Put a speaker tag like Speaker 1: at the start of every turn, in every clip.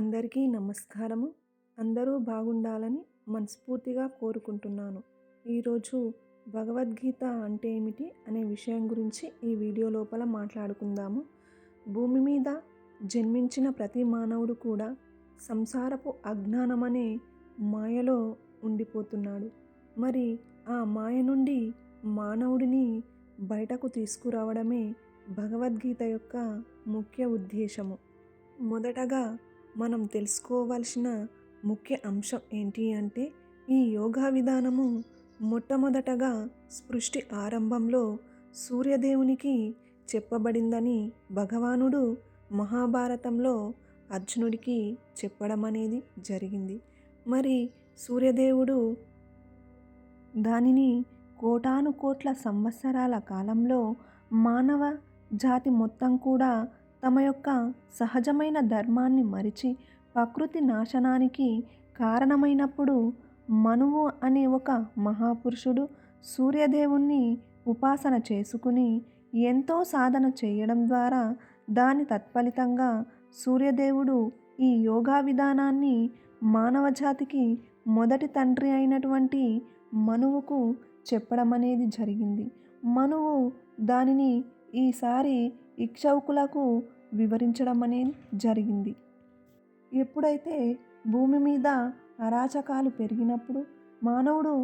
Speaker 1: అందరికీ నమస్కారము. అందరూ బాగుండాలని మనస్ఫూర్తిగా కోరుకుంటున్నాను. ఈరోజు భగవద్గీత అంటే ఏమిటి అనే విషయం గురించి ఈ వీడియో లోపల మాట్లాడుకుందాము. భూమి మీద జన్మించిన ప్రతి మానవుడు కూడా సంసారపు అజ్ఞానం అనే మాయలో ఉండిపోతున్నాడు. మరి ఆ మాయ నుండి మానవుడిని బయటకు తీసుకురావడమే భగవద్గీత యొక్క ముఖ్య ఉద్దేశము. మొదటగా మనం తెలుసుకోవాల్సిన ముఖ్య అంశం ఏంటి అంటే ఈ యోగా విధానము మొట్టమొదటగా సృష్టి ఆరంభంలో సూర్యదేవునికి చెప్పబడిందని భగవానుడు మహాభారతంలో అర్జునుడికి చెప్పడం అనేది జరిగింది. మరి సూర్యదేవుడు దానిని కోటాను కోట్ల సంవత్సరాల కాలంలో మానవ జాతి మొత్తం కూడా తమ యొక్క సహజమైన ధర్మాన్ని మరిచి ప్రకృతి నాశనానికి కారణమైనప్పుడు మనువు అనే ఒక మహాపురుషుడు సూర్యదేవుణ్ణి ఉపాసన చేసుకుని ఎంతో సాధన చేయడం ద్వారా దాని తత్ఫలితంగా సూర్యదేవుడు ఈ యోగా విధానాన్ని మానవజాతికి మొదటి తండ్రి అయినటువంటి మనువుకు చెప్పడం అనేది జరిగింది. మనువు దానిని ఈసారి ఇక్షౌకులకు వివరించడం అనేది జరిగింది. ఎప్పుడైతే భూమి మీద అరాచకాలు పెరిగినప్పుడు మానవుడు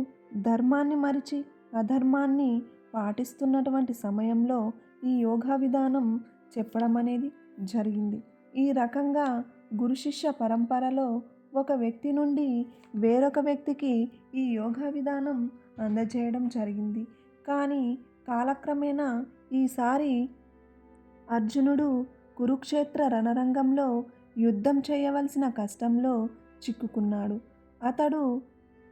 Speaker 1: ధర్మాన్ని మరిచి అధర్మాన్ని పాటిస్తున్నటువంటి సమయంలో ఈ యోగా విధానం చెప్పడం అనేది జరిగింది. ఈ రకంగా గురు శిష్య పరంపరలో ఒక వ్యక్తి నుండి వేరొక వ్యక్తికి ఈ యోగా విధానం అందజేయడం జరిగింది. కానీ కాలక్రమేణా ఈసారి అర్జునుడు కురుక్షేత్ర రణరంగంలో యుద్ధం చేయవలసిన కష్టంలో చిక్కుకున్నాడు. అతడు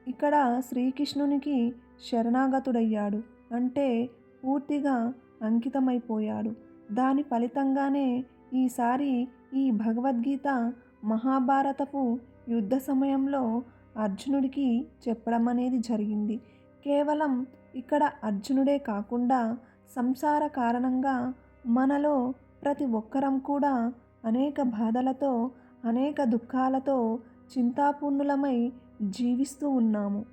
Speaker 1: ఇక్కడ శ్రీకృష్ణునికి శరణాగతుడయ్యాడు. అంటే పూర్తిగా అంకితమైపోయాడు. దాని ఫలితంగానే ఈసారి ఈ భగవద్గీత మహాభారతపు యుద్ధ సమయంలో అర్జునుడికి చెప్పడం అనేది జరిగింది. కేవలం ఇక్కడ అర్జునుడే కాకుండా సంసార కారణంగా మనలో ప్రతి ఒక్కరం కూడా అనేక బాధలతో అనేక దుఃఖాలతో చింతాపూర్ణులమై జీవిస్తూ ఉన్నాము.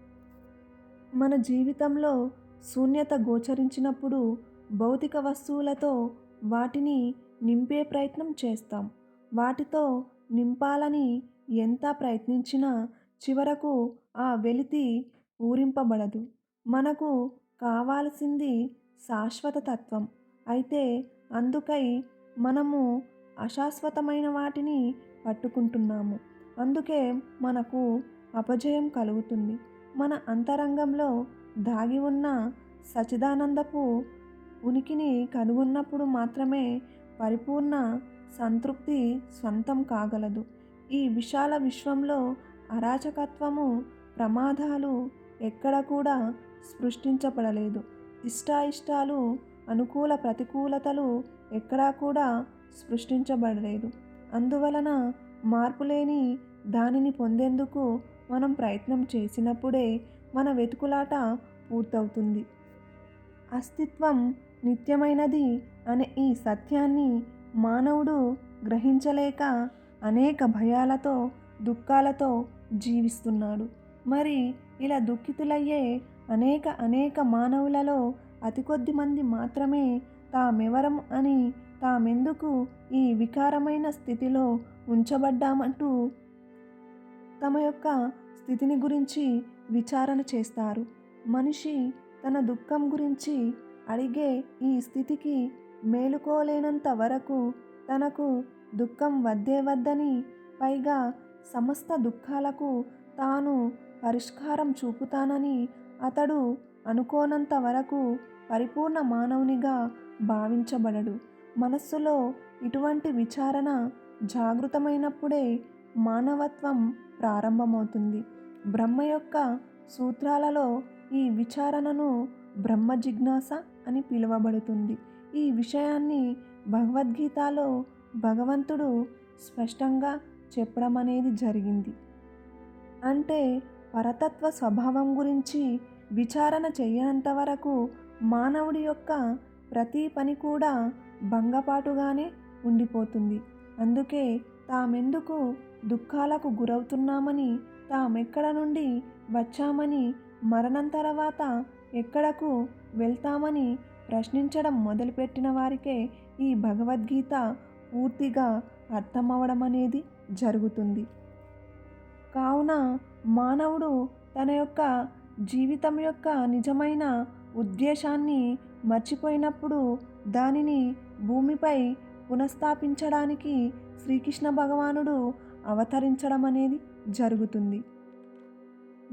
Speaker 1: మన జీవితంలో శూన్యత గోచరించినప్పుడు భౌతిక వస్తువులతో వాటిని నింపే ప్రయత్నం చేస్తాం. వాటితో నింపాలని ఎంత ప్రయత్నించినా చివరకు ఆ వెలితి పూరింపబడదు మనకు కావాల్సింది శాశ్వత తత్వం. అయితే అందుకై మనము అశాశ్వతమైన వాటిని పట్టుకుంటున్నాము. అందుకే మనకు అపజయం కలుగుతుంది. మన అంతరంగంలో దాగి ఉన్న సచిదానందపు ఉనికిని కనుగొన్నప్పుడు మాత్రమే పరిపూర్ణ సంతృప్తి స్వంతం కాగలదు. ఈ విశాల విశ్వంలో అరాచకత్వము ప్రమాదాలు ఎక్కడ కూడా సృష్టించబడలేదు. ఇష్టాయిష్టాలు అనుకూల ప్రతికూలతలు ఎక్కడా కూడా సృష్టించబడలేదు. అందువలన మార్పులేని దానిని పొందేందుకు మనం ప్రయత్నం చేసినప్పుడే మన వెతుకులాట పూర్తవుతుంది. అస్తిత్వం నిత్యమైనది అనే ఈ సత్యాన్ని మానవుడు గ్రహించలేక అనేక భయాలతో దుఃఖాలతో జీవిస్తున్నాడు. మరి ఇలా దుఃఖితులయ్యే అనేక అనేక మానవులలో అతి కొద్ది మంది మాత్రమే తామెవరం అని తామెందుకు ఈ వికారమైన స్థితిలో ఉంచబడ్డామంటూ తమ యొక్క స్థితిని గురించి విచారణ చేస్తారు. మనిషి తన దుఃఖం గురించి అడిగే ఈ స్థితికి మేలుకోలేనంత వరకు తనకు దుఃఖం వద్దే వద్దని పైగా సమస్త దుఃఖాలకు తాను పరిష్కారం చూపుతానని అతడు అనుకోనంత వరకు పరిపూర్ణ మానవునిగా భావించబడడు. మనస్సులో ఇటువంటి విచారణ జాగృతమైనప్పుడే మానవత్వం ప్రారంభమవుతుంది. బ్రహ్మ యొక్క సూత్రాలలో ఈ విచారణను బ్రహ్మ జిజ్ఞాస అని పిలువబడుతుంది. ఈ విషయాన్ని భగవద్గీతలో భగవంతుడు స్పష్టంగా చెప్పడం అనేది జరిగింది. అంటే పరతత్వ స్వభావం గురించి విచారణ చేయనంత వరకు మానవుడి యొక్క ప్రతి పని కూడా భంగపాటుగానే ఉండిపోతుంది. అందుకే తామెందుకు దుఃఖాలకు గురవుతున్నామని తామెక్కడ నుండి వచ్చామని మరణం తర్వాత ఎక్కడకు వెళ్తామని ప్రశ్నించడం మొదలుపెట్టిన వారికే ఈ భగవద్గీత పూర్తిగా అర్థమవడం అనేది జరుగుతుంది. కావున మానవుడు తన యొక్క జీవితం యొక్క నిజమైన ఉద్దేశాన్ని మర్చిపోయినప్పుడు దానిని భూమిపై పునఃస్థాపించడానికి శ్రీకృష్ణ భగవానుడు అవతరించడం అనేది జరుగుతుంది.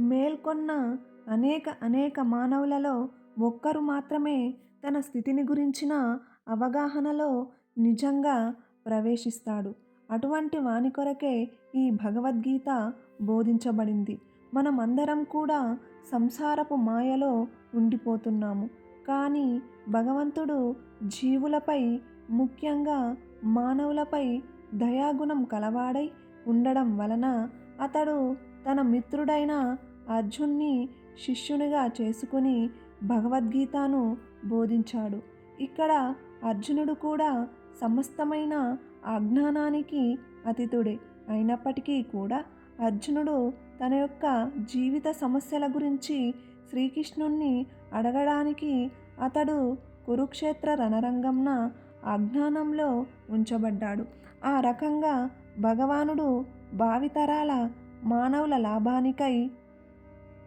Speaker 1: మేల్కొన్న అనేక అనేక మానవులలో ఒక్కరు మాత్రమే తన స్థితిని గురించిన అవగాహనలో నిజంగా ప్రవేశిస్తాడు. అటువంటి వాని కొరకే ఈ భగవద్గీత బోధించబడింది. మనమందరం కూడా సంసారపు మాయలో ఉండిపోతున్నాము. కానీ భగవంతుడు జీవులపై ముఖ్యంగా మానవులపై దయాగుణం కలవాడై ఉండడం వలన అతడు తన మిత్రుడైన అర్జున్ని శిష్యునిగా చేసుకుని భగవద్గీతను బోధించాడు. ఇక్కడ అర్జునుడు కూడా సమస్తమైన అజ్ఞానానికి అతిథుడే అయినప్పటికీ కూడా అర్జునుడు తన యొక్క జీవిత సమస్యల గురించి శ్రీకృష్ణుణ్ణి అడగడానికి అతడు కురుక్షేత్ర రణరంగంన అజ్ఞానంలో ఉంచబడ్డాడు. ఆ రకంగా భగవానుడు భావితరాల మానవుల లాభానికై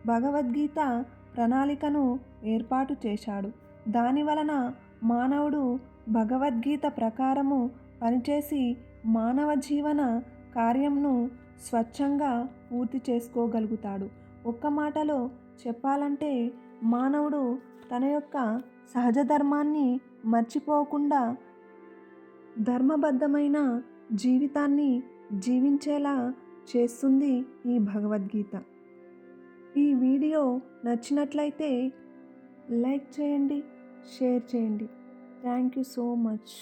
Speaker 1: భగవద్గీత ప్రణాళికను ఏర్పాటు చేశాడు. దాని వలన మానవుడు భగవద్గీత ప్రకారము పనిచేసి మానవ జీవన కార్యంను స్వచ్ఛంగా పూర్తి చేసుకోగలుగుతాడు. ఒక్క మాటలో చెప్పాలంటే మానవుడు తన యొక్క సహజ ధర్మాన్ని మర్చిపోకుండా ధర్మబద్ధమైన జీవితాన్ని జీవించేలా చేస్తుంది ఈ భగవద్గీత. ఈ వీడియో నచ్చినట్లయితే లైక్ చేయండి షేర్ చేయండి. Thank you so much.